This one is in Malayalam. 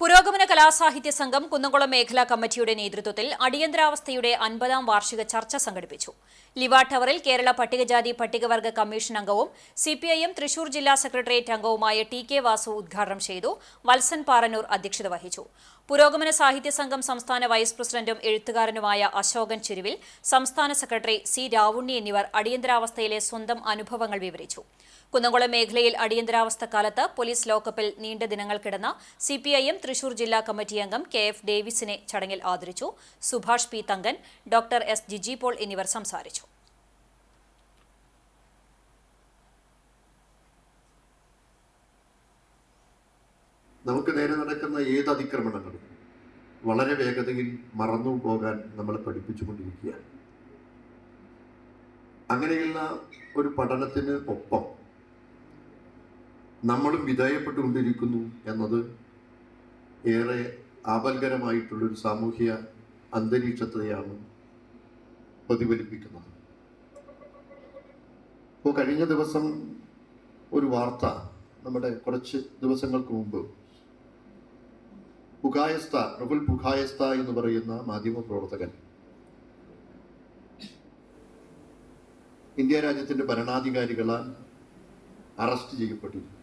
പുരോഗമന കലാസാഹിത്യ സംഘം കുന്നംകുളം മേഖലാ കമ്മിറ്റിയുടെ നേതൃത്വത്തിൽ അടിയന്തരാവസ്ഥയുടെ അൻപതാം വാർഷിക ചർച്ച സംഘടിപ്പിച്ചു. ലിവാ ടവറിൽ കേരള പട്ടികജാതി പട്ടികവർഗ കമ്മീഷൻ അംഗവും സിപിഐഎം തൃശൂർ ജില്ലാ സെക്രട്ടേറിയറ്റ് അംഗവുമായ ടി കെ വാസു ഉദ്ഘാടനം ചെയ്തു. വത്സൻ പാറന്നൂർ അധ്യക്ഷത വഹിച്ചു. പുരോഗമന സാഹിത്യ സംഘം സംസ്ഥാന വൈസ് പ്രസിഡന്റും എഴുത്തുകാരനുമായ അശോകൻ ചിരുവിൽ സംസ്ഥാന സെക്രട്ടറി സി രാവുണ്ണി എന്നിവർ അടിയന്തരാവസ്ഥയിലെ സ്വന്തം അനുഭവങ്ങൾ വിവരിച്ചു. കുന്നംകുളം മേഖലയിൽ അടിയന്തരാവസ്ഥ കാലത്ത് പോലീസ് ലോക്കപ്പിൽ നീണ്ട ദിനങ്ങൾ കിടന്ന സിപിഐഎം തൃശൂർ ജില്ലാ കമ്മിറ്റി അംഗം കെ എഫ് ഡേവിസിനെ ചടങ്ങിൽ ആദരിച്ചു. Subhash P. Thankan doctor S. Jiji Paul എന്നിവർ സംസാരിച്ചു. നമുക്ക് നേരെ നടക്കുന്ന ഏത് അതിക്രമണങ്ങളും വളരെ വേഗതയിൽ മറന്നു പോകാൻ നമ്മളെ പഠിപ്പിച്ചുകൊണ്ടിരിക്കുകയാണ്. അങ്ങനെയുള്ള ഒരു പഠനത്തിന് ഒപ്പം നമ്മളും വിധേയപ്പെട്ടുകൊണ്ടിരിക്കുന്നു എന്നത് ഏറെ ആപൽകരമായിട്ടുള്ളൊരു സാമൂഹ്യ അന്തരീക്ഷത്തെയാണ് പ്രതിഫലിപ്പിക്കുന്നത്. ഇപ്പോൾ കഴിഞ്ഞ ദിവസം ഒരു വാർത്ത നമ്മുടെ കുറച്ച് ദിവസങ്ങൾക്ക് മുമ്പ്. പുഖായസ്ത റബുൽ പുഖായസ്ത എന്ന് പറയുന്ന മാധ്യമ പ്രവർത്തകൻ. ഇന്ത്യ രാജ്യത്തിന്റെ ഭരണാധികാരികളാൽ അറസ്റ്റ് ചെയ്യപ്പെട്ടിരുന്നു.